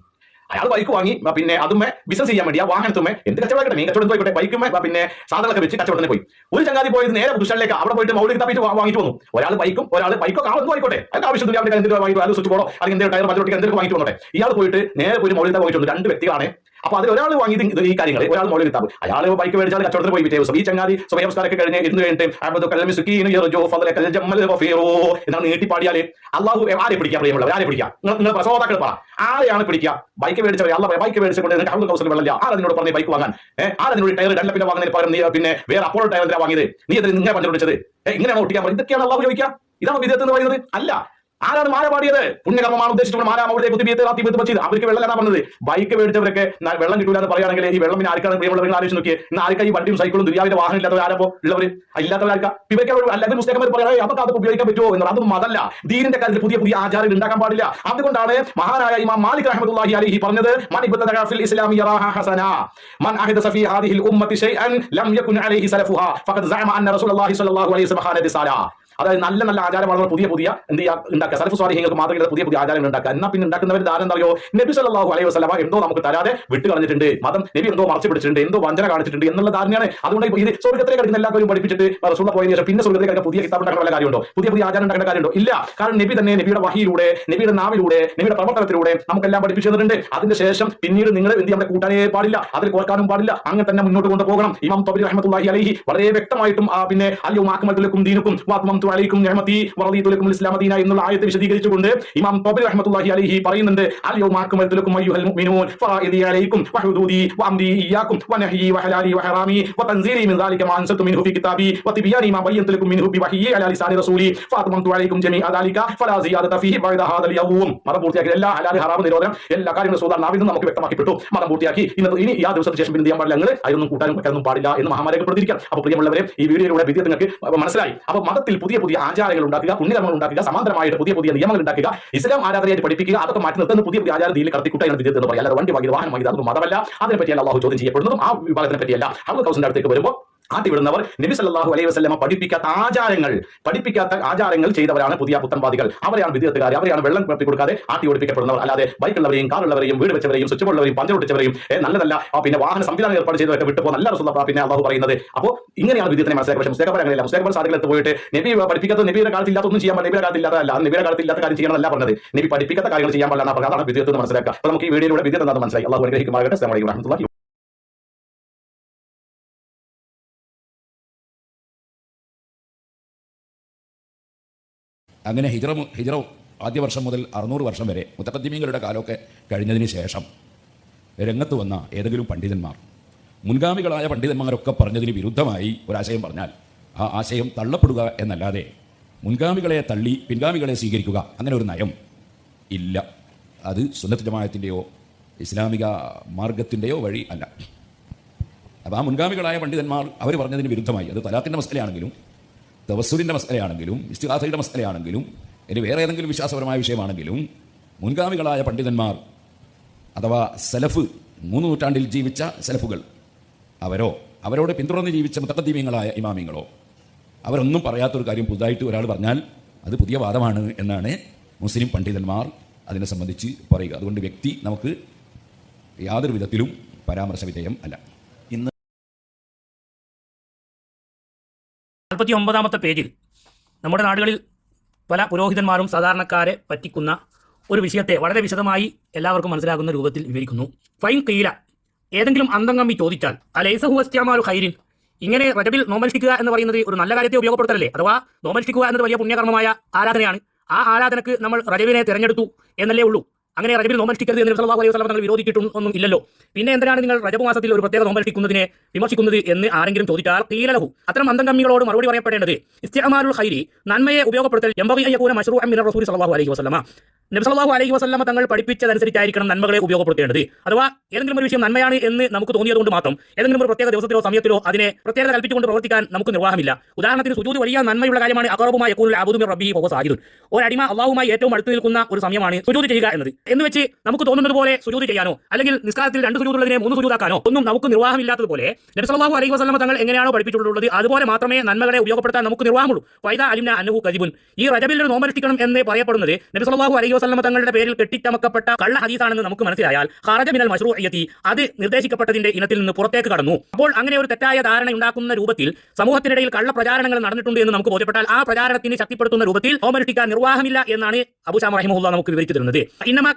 അയാൾ ബൈക്ക് വാങ്ങി പിന്നെ അതുമേ ബിസിനസ് ചെയ്യാൻ വേണ്ടി ആ വാഹനത്തുമേ എന്ത് കച്ചവടം മീൻ കച്ചവടം പോയിക്കോട്ടെ ബൈക്കുമേ പിന്നെ സാധനങ്ങളൊക്കെ വെച്ച് കച്ചവടത്തിന് പോയി. ഒരു ചങ്ങാതി പോയത് നേരെ ദുഷ്ടലേക്ക് അവിടെ പോയിട്ട് മൗലിക തപ്പിച്ച് വാങ്ങിച്ചു വന്നു. ഒരാൾ ബൈക്കും ഒരാൾ ബൈക്കോ കാണും എന്തും ആയിക്കോട്ടെ. അതിന്റെ ആവശ്യം ദുരിയാവിന്റെ എന്തെങ്കിലും വാങ്ങിയിട്ട് അത് സ്വിച്ച് ബോർഡോ അല്ലെങ്കിൽ എന്തെങ്കിലും ടയർ മറ്റൊക്കെ എന്തെങ്കിലും വാങ്ങിച്ചു വന്നോട്ടെ. ഇയാൾ പോയിട്ട് നേരെ പോയി മൗലിക വാങ്ങിച്ചു രണ്ട് വ്യക്തികളാണ് അപ്പൊ അതിൽ ഒരാൾ വാങ്ങി ഈ കാര്യങ്ങൾ ഒരാൾ മോളിൽ കിതാബ് അയാൾ ബൈക്ക് മേടിച്ചാൽ കച്ചവടത്തിന് പോയി. ദിവസം ഈ ചങ്ങാതി സ്വയംസ്കാരൊക്കെ കഴിഞ്ഞ് ഇരുന്ന് കഴിഞ്ഞിട്ട് എന്നാണ് നീട്ടി പാടിയാൽ അള്ളാഹു ആരെ പിടിക്കാം പ്രിയമുള്ളവർ? ആരെ പിടിക്കാം. നിങ്ങൾ പ്രസവതാക്കൾ പറ. ആരെയാണ് പിടിക്കുക? ബൈക്ക് മേടിച്ചവരെ അല്ല ബൈക്ക് മേടിച്ചുകൊണ്ട് നിങ്ങൾക്ക് അഹമ്മദ് കൗസൽ വെള്ളമില്ല. ആരതിനോട് പറഞ്ഞ ബൈക്ക് വാങ്ങാൻ? ഏഹ് ആരതിനോട് ടയർ ഡെല്ലപ്പിന്റെ വാങ്ങുന്നതിന് പകരം നീ പിന്നെ വേറെ അപ്പോൾ ടയർ വാങ്ങിയത്? നീ അതിന് നിങ്ങളെ പഞ്ചർ പിടിച്ചത്? ഇങ്ങനെയാണ് ഒട്ടിക്കാൻ പറഞ്ഞത് ഇതൊക്കെയാണ് അള്ളാഹു ചോദിക്കുക. ഇതാണ് വിദ്യത്ത് എന്ന് പറയുന്നത്. അല്ല ആരാണ് മാല പാടിയത്? പുണ്യകർമ്മമാണ് ഉദ്ദേശിച്ചുകൊണ്ട് മാല അവിടെ കുത്തിബീത്ത് റാത്തിബീത്ത് വെച്ചത് അവർക്ക് വെള്ളം എന്നാ പറഞ്ഞത്. ബൈക്ക് മേടിച്ചവരൊക്കെ വെള്ളം കിട്ടൂല എന്ന് പറയുകയാണെങ്കിൽ ഈ വെള്ളം പിന്നെ ആർക്കാണ് പ്രിയമുള്ളവർ ആലോചിച്ച് നോക്കിയേ. ഇന്ന് ആർക്കാ ഈ വണ്ടിയും സൈക്കിളും ദുര്യാവിന്റെ വാഹനം ഇല്ലാത്തവർ ആരപ്പോ ഉള്ളവർ ഇല്ലാത്തവരാർക്കാ ഇവയ്ക്ക് അല്ലെങ്കിൽ പുസ്തകം പറയാം അവർക്ക് അത് ഉപയോഗിക്കാൻ പറ്റുമോ? എന്ന് അതൊന്നും മതല്ല ദീനിന്റെ കാര്യത്തിൽ പുതിയ പുതിയ ആചാരം ഉണ്ടാക്കാൻ പാടില്ല. അതുകൊണ്ടാണ് മഹാനായ ഇമാം മാലിക് റഹ്മത്തുള്ളാഹി അലൈഹി പറഞ്ഞത് മൻ ഇബ്ദ ഫിൽ ഇസ്ലാമി യറാഹ ഹസന മൻ അഹദസ ഫീ ഹാദിഹിൽ ഉമ്മത്തി ഷൈഅൻ ലം യകുൻ അലൈഹി സലഫുഹാ ഫഖദ് സഅമ അന്ന റസൂലുള്ളാഹി സ്വല്ലല്ലാഹു അലൈഹി വസല്ലം അതായത് നല്ല നല്ല ആചാരമാണ് പുതിയ പുതിയ എന്ത് ചെയ്യുക ഉണ്ടാക്കുക. സലഫ് സ്വാധീനങ്ങൾക്ക് മാതൃകയുടെ പുതിയ പുതിയ ആചാരങ്ങൾ ഉണ്ടാക്കുക. എന്നാൽ പിന്നെ ഉണ്ടാക്കുന്നവർ ധാരണ നബി സല്ലല്ലാഹു അലൈഹി വസല്ലമ എന്തോ നമുക്ക് തരാതെ വിട്ട് കളഞ്ഞിട്ടുണ്ട്. മതം നബി എന്തോ മറച്ചു പിടിച്ചിട്ടുണ്ട്. എന്തോ വഞ്ചന കാണിച്ചിട്ടുണ്ട് എന്നുള്ള ധാരണയാണ്. അതുകൊണ്ട് ഇത് സ്വർഗത്തിലേക്ക് കിടക്കുന്ന എല്ലാവരും പഠിപ്പിച്ചിട്ട് റസൂള പോയതിനു ശേഷം പിന്നെ സ്വർഗത്തിലേക്ക് കിടക്കുന്ന പുതിയ കിതാബ് ഉണ്ടാക്കുന്ന കാര്യമുണ്ടോ? പുതിയ പുതിയ ആചാരം ഉണ്ടാക്കേണ്ട കാര്യമുണ്ടോ? ഇല്ല. കാരണം നബി തന്നെ നബിയുടെ വഹിയിലൂടെ നബിയുടെ നാവിലൂടെ നബിയുടെ പ്രവർത്തനത്തിലൂടെ നമുക്കെല്ലാം പഠിപ്പിച്ചു തന്നിട്ടുണ്ട്. അതിന് ശേഷം പിന്നീട് നിങ്ങൾ എന്ത് നമ്മുടെ കൂട്ടാനേ പാടില്ല. അതിൽ കോർക്കാനും പാടില്ല. അങ്ങനെ തന്നെ മുന്നോട്ട് കൊണ്ടുപോകണം. ഇമാം തബരി റഹ്മത്തുള്ളാഹി അലൈഹി വളരെ വ്യക്തമായിട്ടും ആ പിന്നെ അല്യോ ആക്മലത്തിലേക്കും ദീനുക്കും അനമത്തു അലൈക്കും നിഹമത്തി വറദീതു ഇസ്ലാം ദീന എന്നുള്ള ആയത്തെ വിശദീകരിച്ചുകൊണ്ട് ഇമാം തോബി റഹ്മത്തുള്ളാഹി അലൈഹി പറയുന്നുണ്ട് അൽ യൗമ അക്മൽതു ലക്കും അയ്യുഹൽ മുഅ്മിനൂൻ ഫറൈദി അലൈക്കും വഹുദൂദി വഅംരി ഇയ്യാക്കും വനഹയി വഹലാലി വഹറാമി വതൻസീലി മിൻ ദാലിക മാ അൻസതു മിൻഹു ഫി കിതാബി വതിബിയാനി മാ ബയ്യൻതു ലക്കും മിൻഹു ബിവഹയി അലാ സാലി റസൂലി ഫാത്മംതു അലൈക്കും ജമീ അദാലിക ഫലാ സിയാദത ഫീഹി ബഅദ ഹാദൽ യൗം. മതം എല്ലാ ഹലാൽ ഹറാം നിരോധനം എല്ലാ കാര്യങ്ങളും സൂദാൻ നാവിൽ നിന്ന് നമുക്ക് വ്യക്തമാക്കിപ്പെട്ടു. മതം പൂർത്തിയാക്കി ഇന്നത്തെ ഇനി ആ ദിവസത്തിന് ശേഷം പിന്നെ ഞാൻ പാടില്ല. ഞങ്ങൾ അതിനൊന്നും കൂട്ടാനും വെക്കാനൊന്നും പാടില്ല എന്ന് മഹാമാരെ പ്രതിരിക്കാം അപ്പോൾ പ്രിയമുള്ളവരെ ഈ വീഡിയോയിലൂടെ വിദ്യ നിങ്ങൾക്ക് മനസ്സിലായി. അപ്പോൾ മതത്തിൽ പുതിയ പുതിയ പുതിയ ആചാരങ്ങൾ ഉണ്ടാക്കുക പുണ്യകർമ്മങ്ങൾ ഉണ്ടാക്കുക സമാന്തരമായിട്ട് പുതിയ പുതിയ നിയമങ്ങൾ ഉണ്ടാക്കുക ഇസ്ലാം ആരാധനയായിട്ട് പഠിപ്പിക്കുക അതൊക്കെ മാറ്റി നിർത്തുന്ന. പുതിയ പുതിയ ആചാര രീതിയിൽ കടത്തിക്കുട്ടാണ് വിജയത്തിൽ എന്ന് പറയാം. അല്ലാതെ വണ്ടി വാങ്ങിയത് വാഹനം വാങ്ങിയത് അതൊന്നും മതമല്ല. അതിനെ പറ്റിയല്ല അള്ളാഹു ചോദ്യം ചെയ്യപ്പെടുന്നതും ആ വിഭാഗത്തിനെ പറ്റിയല്ല അബ്ദുൽ കൗസിന്റെ അടുത്തേക്ക് വരുമ്പോൾ ആട്ടിവിടുന്നവർ നബി സല്ലല്ലാഹു അലൈഹി വസ്ലമ പഠിപ്പിക്കാത്ത ആചാരങ്ങൾ പഠിപ്പിക്കാത്ത ആചാരങ്ങൾ ചെയ്തവരാണ് പുതിയ പുത്തൻവാദികൾ അവരെയാണ് വിദ്യത്തുകാർ അവരെയാണ് വെള്ളം കുഴപ്പി കൊടുക്കാതെ ആട്ടി ഓടിപ്പിക്കപ്പെടുന്നവർ. അല്ലാതെ ബൈക്കുള്ളവരെയും കാറുള്ളവരെയും വീട് വെച്ചവരെയും സ്വിച്ച് ബോർഡുള്ളവരെയും പഞ്ചർ ഒട്ടിച്ചവരെയും ഏ, നല്ല നല്ല ആ, പിന്നെ വാഹന സംവിധാനം ഏർപ്പാട് ചെയ്തവരൊക്കെ വിട്ടുപോ നല്ല റസൂൽ പിന്നെ അള്ളാഹു പറയുന്നത്. അപ്പോൾ ഇങ്ങനെയാണ് വിദ്യത്തിനെ മനസ്സിലാക്കുക പക്ഷേ മുസ്തകബർ അങ്ങനെയല്ല മുസ്തകബർ സാധനത്തിൽ പോയിട്ട് നബി പഠിപ്പിക്കാത്ത നബിയുടെ കാലത്ത് ഇല്ലാത്ത ഒന്നും ചെയ്യാൻ നബിയുടെ കാലത്ത് ഇല്ലാത്തതല്ല നബിയുടെ കാലത്ത് ഇല്ലാത്ത കാര്യം ചെയ്യണമെന്നല്ല പറഞ്ഞത്. നബി പഠിപ്പിക്കാത്ത കാര്യങ്ങൾ ചെയ്യാൻ പാടില്ല പറഞ്ഞത്. അതാണ് വിദ്യത്ത് മനസ്സിലാക്കുക. അപ്പോൾ നമുക്ക് ഈ വീഡിയോയിലൂടെ വിദ്യത്ത് എന്താണെന്ന് മനസ്സിലായി. അള്ളാഹു അനുഗ്രഹിക്കുമാറാകട്ടെ. അസ്സലാമു അങ്ങനെ ഹിജറ ഹിജറ ആദ്യ വർഷം മുതൽ അറുന്നൂറ് വർഷം വരെ മുത്തക്കദ്ദിമീങ്ങളുടെ കാലമൊക്കെ കഴിഞ്ഞതിന് ശേഷം രംഗത്ത് വന്ന ഏതെങ്കിലും പണ്ഡിതന്മാർ മുൻഗാമികളായ പണ്ഡിതന്മാരൊക്കെ പറഞ്ഞതിന് വിരുദ്ധമായി ഒരാശയം പറഞ്ഞാൽ ആ ആശയം തള്ളപ്പെടുക എന്നല്ലാതെ മുൻഗാമികളെ തള്ളി പിൻഗാമികളെ സ്വീകരിക്കുക അങ്ങനെ ഒരു നയം ഇല്ല. അത് സുന്നത്ത് ജമായത്തിന്റെയോ ഇസ്ലാമിക മാർഗത്തിന്റെയോ വഴി അല്ല. അപ്പോൾ ആ മുൻഗാമികളായ പണ്ഡിതന്മാർ അവർ പറഞ്ഞതിന് വിരുദ്ധമായി. അത് തലാത്തിന്റെ മസലയാണെങ്കിലും തവസ്സുലിന്റെ മസലയാണെങ്കിലും ഇസ്തിഹാസയുടെ മസലയാണെങ്കിലും ഇനി വേറെ ഏതെങ്കിലും വിശ്വാസപരമായ വിഷയമാണെങ്കിലും മുൻഗാമികളായ പണ്ഡിതന്മാർ അഥവാ സലഫ് മൂന്ന് നൂറ്റാണ്ടിൽ ജീവിച്ച സലഫുകൾ അവരോ അവരോട് പിന്തുടർന്ന് ജീവിച്ച മുത്തക്കദ്ദീമ്യങ്ങളായ ഇമാമിങ്ങളോ അവരൊന്നും പറയാത്തൊരു കാര്യം പുതുതായിട്ട് ഒരാൾ പറഞ്ഞാൽ അത് പുതിയ വാദമാണ് എന്നാണ് മുസ്ലിം പണ്ഡിതന്മാർ അതിനെ സംബന്ധിച്ച് പറയുക. അതുകൊണ്ട് വ്യക്തി നമുക്ക് യാതൊരു വിധത്തിലും പരാമർശ വിധേയം അല്ല. നാൽപ്പത്തി ഒമ്പതാമത്തെ പേജിൽ നമ്മുടെ നാടുകളിൽ പല പുരോഹിതന്മാരും സാധാരണക്കാരെ പറ്റിക്കുന്ന ഒരു വിഷയത്തെ വളരെ വിശദമായി എല്ലാവർക്കും മനസ്സിലാകുന്ന രൂപത്തിൽ വിവരിക്കുന്നു. ഫൈൻ കീല ഏതെങ്കിലും അന്തംഗമ്മി ചോദിച്ചാൽ അലൈസഹുസ്ത്യാമാരു ഹൈരിൻ ഇങ്ങനെ റജബിൽ നോമൽഷിക്കുക എന്ന് പറയുന്നത് ഒരു നല്ല കാര്യത്തെ ഉപയോഗപ്പെടുത്തലല്ലേ? അഥവാ നോമൽഷിക്കുക എന്നത് വലിയ പുണ്യകർമ്മമായ ആരാധനയാണ്. ആ ആരാധനക്ക് നമ്മൾ റജബിനെ തിരഞ്ഞെടുത്തു എന്നല്ലേ ഉള്ളൂ. അങ്ങനെ റജബിൽ നോമൽഷ്ടിക്കരുത് എന്ന് സല്ലാഹു അലൈഹി വസ്ലാം തങ്ങൾ വിരോധിച്ചിട്ടും ഒന്നും ഇല്ലല്ലോ. പിന്നെ എന്തിനാണ് നിങ്ങൾ റജബ് മാസത്തിൽ ഒരു പ്രത്യേക നോമൽഷ്ടിക്കുന്നതിനെ വിമർശിക്കുന്നത് എന്ന് ആരെങ്കിലും ചോദിച്ചാൽ തീരലഹു അത്തരം കമ്മികളോട് മറുപടി പറയപ്പെടേണ്ടത് ഇസ്തിഅമാലുൽ ഹൈരി നന്മയെ ഉപയോഗപ്പെടുത്തൽ എംബഗി അയ്യകൂന മശ്റൂഅൻ മിനർ റസൂൽ സല്ലല്ലാഹു അലൈഹി വസല്ലമ. നബി സല്ലല്ലാഹു അലൈഹി വസല്ലമ തങ്ങൾ പഠിപ്പിച്ചതനുസരിച്ചായിരിക്കണം നന്മകളെ ഉപയോഗപ്പെടുത്തേണ്ടത്. അഥവാ ഏതെങ്കിലും ഒരു വിഷയം നന്മയാണ് എന്ന് നമുക്ക് തോന്നിയതുകൊണ്ട് മാത്രം ഏതെങ്കിലും ഒരു പ്രത്യേക ദിവസത്തിലോ സമയത്തിലോ അതിനെ പ്രത്യേകത കൽപ്പിച്ചുകൊണ്ട് പ്രവർത്തിക്കാൻ നമുക്ക് നിർവാഹമില്ല. ഉദാഹരണത്തിന് സുജൂദ് വലിയ നന്മയുള്ള കാര്യമാണ് അക്കറബുമായി യക്കൂനുൽ അബുദുമി റബ്ബി സാജിദുൻ. ഒരു അടിമ അള്ളാഹുമായി ഏറ്റവും അടുത്ത് നിൽക്കുന്ന ഒരു സമയമാണ് സുജൂദ് ചെയ്യുക എന്നത്. എന്ന് വെച്ച് നമുക്ക് തോന്നുന്നത് പോലെ സുജൂദ് ചെയ്യാനോ അല്ലെങ്കിൽ നിസ്കാരത്തിൽ രണ്ട് സുജൂതുള്ളതിനെ മൂന്ന് സുജൂതാക്കാനോ ഒന്നും നമുക്ക് നിർവാഹമില്ലാത്തതുപോലെ നബ്സലാഹു അലൈഹി വസ്ലമ തങ്ങൾ എങ്ങനെയാണോ പഠിപ്പിച്ചിട്ടുള്ളത് അതുപോലെ മാത്രമേ നന്മകളെ ഉപയോഗപ്പെടുത്താൻ നമുക്ക് നിർവാഹമുള്ളൂ. ഫൈദ അലിംന അന്നഹു കദിബുൻ. ഈ റജബിൽ ഒരു നോമനുഷ്ഠിക്കണം എന്ന് പറയപ്പെടുന്നത് നബ്സലാഹു അലൈഹി വസ്ലമ തങ്ങളുടെ പേരിൽ കെട്ടിച്ചമക്കപ്പെട്ട കള്ള ഹദീസാണെന്ന് നമുക്ക് മനസ്സിലായാൽ ഖറജ മിനൽ മശ്റൂഇയ്യതി അത് നിർദ്ദേശിക്കപ്പെട്ടതിന്റെ ഇനത്തിൽ നിന്ന് പുറത്തേക്ക് കടന്നു. അപ്പോൾ അങ്ങനെ ഒരു തെറ്റായ ധാരണ ഉണ്ടാക്കുന്ന രൂപത്തിൽ സമൂഹത്തിനിടയിൽ കള്ള പ്രചാരണങ്ങൾ നടന്നിട്ടുണ്ട് എന്ന് നമുക്ക് ബോധ്യപ്പെട്ടാൽ ആ പ്രചാരണത്തിന് ശക്തിപ്പെടുത്തുന്ന രൂപത്തിൽ നോമനുഷ്ഠിക്കാൻ നിർവാഹമില്ല എന്നാണ് അബുഷാം റഹിമുല്ല നമുക്ക് വിവരിച്ചു തരുന്നത്.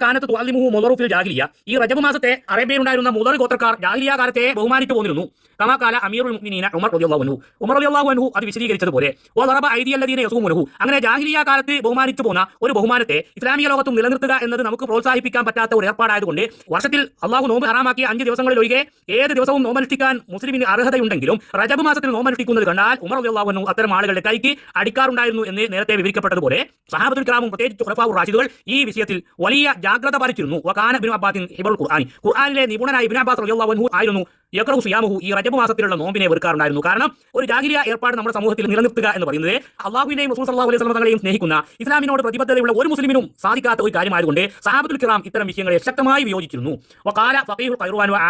കാനത്ത് തുഅല്ലിമുഹു മുദറുഫിൽ ജാഹിലിയ. ഈ റജബ് മാസത്തെ അറേബ്യയിലുണ്ടായിരുന്ന മുദർ ഗോത്രക്കാർ ജാഹിലിയ കാലത്തെ ബഹുമാനിച്ചു പോന്നിരുന്നു. കമാകാല അമീറുൽ മുഅ്മിനീന ഉമർ റളിയല്ലാഹു അൻഹു ഉമർ റളിയല്ലാഹു അൻഹു അത് വിശദീകരിച്ചതുപോലെ വദറബ ഐദിയല്ലദീന യസൂമുനഹു. അങ്ങനെ ജാഹിലിയ കാലത്ത് ബഹുമാനിച്ചു പോന്ന ഒരു ബഹുമാനത്തെ ഇസ്ലാമിക ലോകത്തും നിലനിർത്തുക എന്നത് നമുക്ക് പ്രോത്സാഹിപ്പിക്കാൻ പറ്റാത്ത ഒരു ഏർപ്പാടായതുകൊണ്ട് വർഷത്തിൽ അള്ളാഹു നോമ്പ് ഹറാമാക്കിയ അഞ്ച് ദിവസങ്ങളിൽ ഒഴികെ ഏത് ദിവസവും നോമനുഷ്ഠിക്കാൻ മുസ്ലിമിന് അർഹതയുണ്ടെങ്കിലും റജബ് മാസത്തിൽ നോമനുഷ്ഠിക്കുന്നത് കണ്ടാൽ ഉമർ റളിയല്ലാഹു അൻഹു അത്തരം ആളുകളുടെ കൈക്ക് അടിക്കാറുണ്ടായിരുന്നു എന്ന് നേരത്തെ വിവരിക്കപ്പെട്ടതുപോലെ സഹാബത്തുൽ കിറാമും പ്രത്യേകിച്ച് ഖുലഫാഉർ റാഷിദുകൾ ഈ വിഷയത്തിൽ വലിയ ജാഗ്രത പാലിച്ചിരുന്നു. വകാന ഇബ്നു അബ്ബാസിൻ ഹിബറുൽ ഖുർആൻ. ഖുർആനിലെ നിപുണനായ ഇബ്നു അബ്ബാസ് റളിയല്ലാഹു അൻഹു ആയിരുന്നു യക്റഹു സിയാമുഹു ഈ റജബ് മാസത്തിലുള്ള നോമ്പിനെ വെറുക്കാറുണ്ടായിരുന്നു. കാരണം ഒരു ജാഹിരിയ ഏർപ്പാട് നമ്മുടെ സമൂഹത്തിൽ നിലനിർത്തുക എന്ന് പറയുന്നത് അള്ളാഹുവിനെയും റസൂൽ സല്ലല്ലാഹു അലൈഹി തങ്ങളെയും സ്നേഹിക്കുന്ന ഇസ്ലാമിനോട് പ്രതിബദ്ധതയുള്ള ഒരു മുസ്ലിമിനും സാധിക്കാത്ത ഒരു കാര്യമായതുകൊണ്ട് സഹാബത്തുൽ കിറാം ഇത്തരം വിഷയങ്ങളെ ശക്തമായി വിയോജിച്ചിരുന്നു.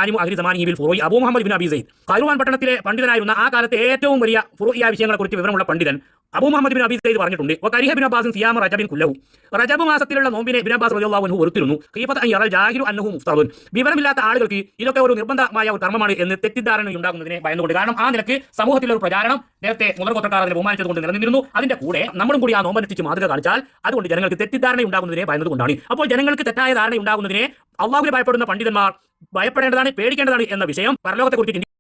ആലിമു അബൂ മുഹമ്മദ് സൈദ് പട്ടണത്തിലെ പണ്ഡിതനായിരുന്ന ആ കാലത്തെ ഏറ്റവും വലിയ ഫുറൂഇയ വിഷയങ്ങളെക്കുറിച്ച് വിവരമുള്ള പണ്ഡിതൻ Abu Muhammad bin Abi Zaid പറഞ്ഞിട്ടുണ്ട്. സിയാമ റജബിൻ കുല്ലഹു. റജബ് മാസത്തിലുള്ള നോമ്പിനെ ബിൻ അബ്ബാസ് റളിയല്ലാഹു അൻഹു വിവരമില്ലാത്ത ആളുകൾക്ക് ഇതൊക്കെ ഒരു നിർബന്ധമായ ഒരു കർമ്മമാണ് എന്ന് തെറ്റിദ്ധാരണ ഉണ്ടാകുന്നതിനെ ഭയന്നുകൊണ്ട്. കാരണം ആ നിലയ്ക്ക് സമൂഹത്തിലെ ഒരു പ്രചാരണം നേരത്തെ മുതൽകൊത്തക്കാർ അതിനെ ബഹുമാനിച്ചതുകൊണ്ട് നിലനിന്നിരുന്നു. അതിന്റെ കൂടെ നമ്മളും കൂടി ആ നോമ്പനുഷ്ഠിച്ച് മാതൃക കാണിച്ചാൽ അതുകൊണ്ട് ജനങ്ങൾക്ക് തെറ്റിദ്ധാരണ ഉണ്ടാകുന്നതിനെ ഭയന്നതുകൊണ്ടാണ്. അപ്പോൾ ജനങ്ങൾക്ക് തെറ്റായ ധാരണ ഉണ്ടാകുന്നതിനെ അള്ളാഹുവിനെ ഭയപ്പെടുന്ന പണ്ഡിതന്മാർ ഭയപ്പെടേണ്ടതാണ് പേടിക്കേണ്ടതാണ് എന്ന വിഷയം പരലോകത്തെക്കുറിച്ച്